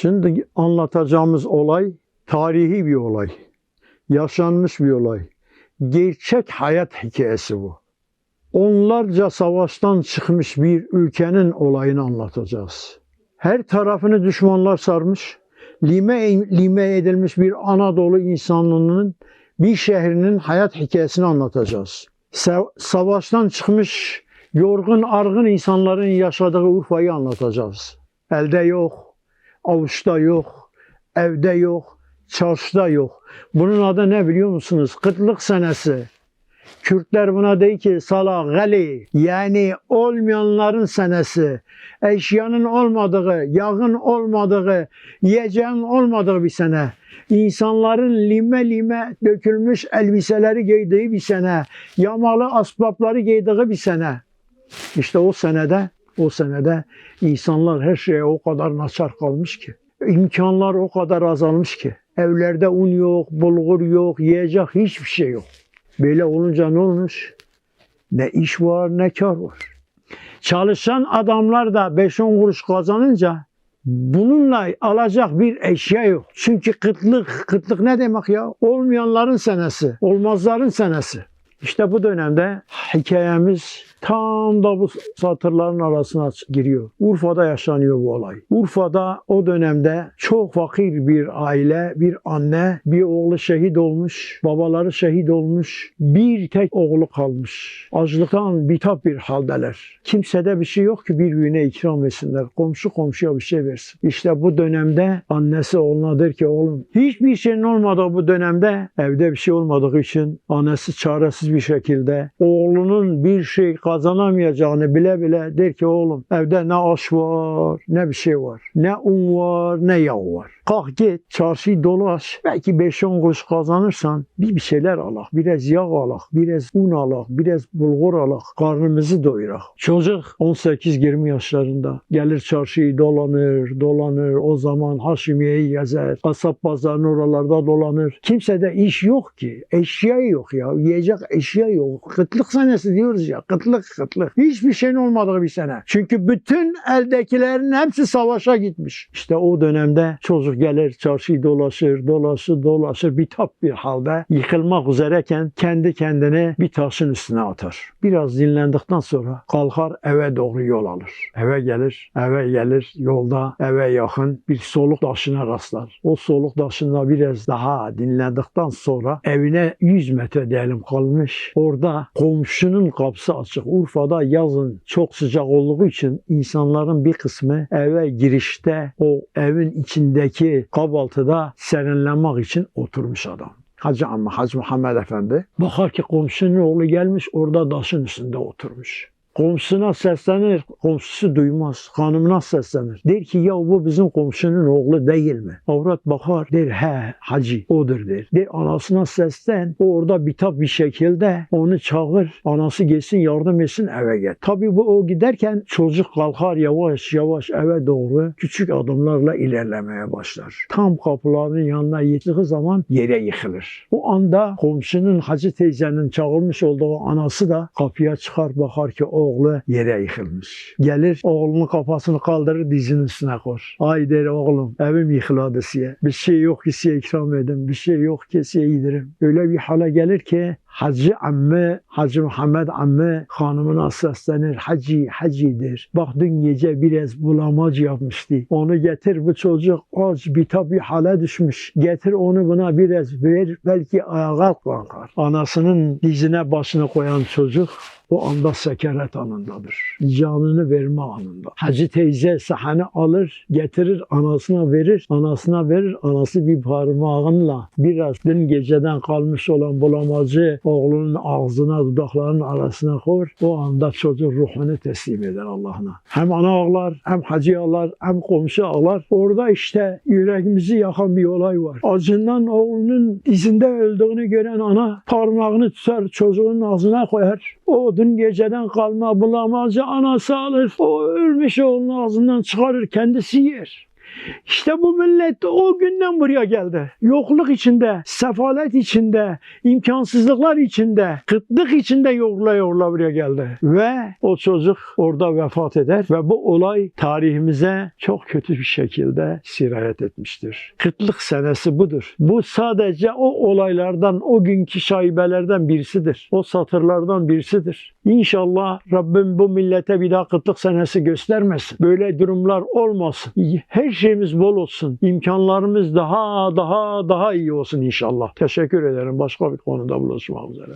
Şimdi anlatacağımız olay tarihi bir olay. Yaşanmış bir olay. Gerçek hayat hikayesi bu. Onlarca savaştan çıkmış bir ülkenin olayını anlatacağız. Her tarafını düşmanlar sarmış. Lime, lime edilmiş bir Anadolu insanlığının bir şehrinin hayat hikayesini anlatacağız. Sa- savaştan çıkmış yorgun argın insanların yaşadığı Urfa'yı anlatacağız. Elde yok, avuçta yok, evde yok, çarşıda yok. Bunun adı ne biliyor musunuz? Kıtlık senesi. Kürtler buna değil ki sala gali yani olmayanların senesi. Eşyanın olmadığı, yağın olmadığı, yiyeceğin olmadığı bir sene. İnsanların lime lime dökülmüş elbiseleri giydiği bir sene. Yamalı asbapları giydiği bir sene. İşte o senede, o senede insanlar her şeye o kadar naçar kalmış ki. imkanlar o kadar azalmış ki. Evlerde un yok, bulgur yok, yiyecek hiçbir şey yok. Böyle olunca ne olmuş? Ne iş var ne kar var. Çalışan adamlar da 5-10 kuruş kazanınca bununla alacak bir eşya yok. Çünkü kıtlık, kıtlık ne demek ya? Olmayanların senesi, olmazların senesi. İşte bu dönemde hikayemiz tam da bu satırların arasına giriyor. Urfa'da yaşanıyor bu olay. Urfa'da o dönemde çok fakir bir aile, bir anne, bir oğlu şehit olmuş, babaları şehit olmuş, bir tek oğlu kalmış. Açlıktan bitap bir haldeler. Kimsede bir şey yok ki birbirine ikram etsinler. Komşu komşuya bir şey versin. İşte bu dönemde annesi oğluna der ki oğlum hiçbir şeyin olmadığı bu dönemde evde bir şey olmadığı için annesi çaresiz bir şekilde oğlunun bir şey kazanamayacağını bile bile der ki oğlum evde ne aş var ne bir şey var. Ne un var ne yağ var. Kalk git çarşıyı dolaş. Belki 5-10 kuruş kazanırsan bir bir şeyler alak. Biraz yağ alak. Biraz un alak. Biraz bulgur alak. Karnımızı doyurak. Çocuk 18-20 yaşlarında gelir çarşıyı dolanır dolanır. O zaman Haşimiye'yi gezer. Kasap pazarının oralarda dolanır. Kimsede iş yok ki. Eşya yok ya. Yiyecek eşya yok. Kıtlık senesi diyoruz ya. Kıtlık kıtlık. Hiçbir şeyin olmadığı bir sene. Çünkü bütün eldekilerin hepsi savaşa gitmiş. İşte o dönemde çocuk gelir çarşıyı dolaşır, dolaşır, dolaşır. Bitap bir halde yıkılmak üzereyken kendi kendini bir taşın üstüne atar. Biraz dinlendikten sonra kalkar eve doğru yol alır. Eve gelir, eve gelir. Yolda eve yakın bir soluk taşına rastlar. O soluk taşında biraz daha dinlendikten sonra evine 100 metre diyelim kalmış. Orada komşunun kapısı açık. Urfa'da yazın çok sıcak olduğu için insanların bir kısmı eve girişte o evin içindeki kabaltıda serinlenmek için oturmuş adam. Hacı Amma, Hacı Muhammed Efendi. Bakar ki komşunun oğlu gelmiş orada taşın üstünde oturmuş. Komşusuna seslenir, komşusu duymaz. Hanımına seslenir. Der ki ya bu bizim komşunun oğlu değil mi? Avrat bakar, der he hacı odur der. Der anasına seslen, o orada bitap bir şekilde onu çağır. Anası gelsin yardım etsin eve gel. Tabi bu o giderken çocuk kalkar yavaş yavaş eve doğru küçük adımlarla ilerlemeye başlar. Tam kapıların yanına yettiği zaman yere yıkılır. O anda komşunun hacı teyzenin çağırmış olduğu anası da kapıya çıkar bakar ki oğlu yere yıkılmış. Gelir oğlunun kafasını kaldırır dizinin üstüne koyar. Ay der oğlum evim yıkıladı size. Bir şey yok ki size ikram edin. Bir şey yok ki size yedirim. Öyle bir hale gelir ki Hacı amme, Hacı Muhammed amme hanımına seslenir. Hacı, hacı der. Bak dün gece biraz bulamacı yapmıştı. Onu getir bu çocuk aç bitap bir hale düşmüş. Getir onu buna biraz ver. Belki ayağa kalkar. Anasının dizine başını koyan çocuk o anda sekaret anındadır. Canını verme anında. Hacı teyze sahne alır, getirir, anasına verir. Anasına verir, anası bir parmağınla biraz dün geceden kalmış olan bulamacı oğlunun ağzına, dudaklarının arasına koyar. O anda çocuk ruhunu teslim eder Allah'ına. Hem ana ağlar, hem hacı ağlar, hem komşu ağlar. Orada işte yüreğimizi yakan bir olay var. Acından oğlunun dizinde öldüğünü gören ana parmağını tutar, çocuğun ağzına koyar. O dün geceden kalma bulamacı anası alır. O ölmüş oğlunun ağzından çıkarır kendisi yer. İşte bu millet o günden buraya geldi. Yokluk içinde, sefalet içinde, imkansızlıklar içinde, kıtlık içinde yoğrula yoğrula buraya geldi. Ve o çocuk orada vefat eder ve bu olay tarihimize çok kötü bir şekilde sirayet etmiştir. Kıtlık senesi budur. Bu sadece o olaylardan, o günkü şaibelerden birisidir. O satırlardan birisidir. İnşallah Rabbim bu millete bir daha kıtlık senesi göstermesin. Böyle durumlar olmasın. Her şeyimiz bol olsun. İmkanlarımız daha daha daha iyi olsun inşallah. Teşekkür ederim. Başka bir konuda buluşmak üzere.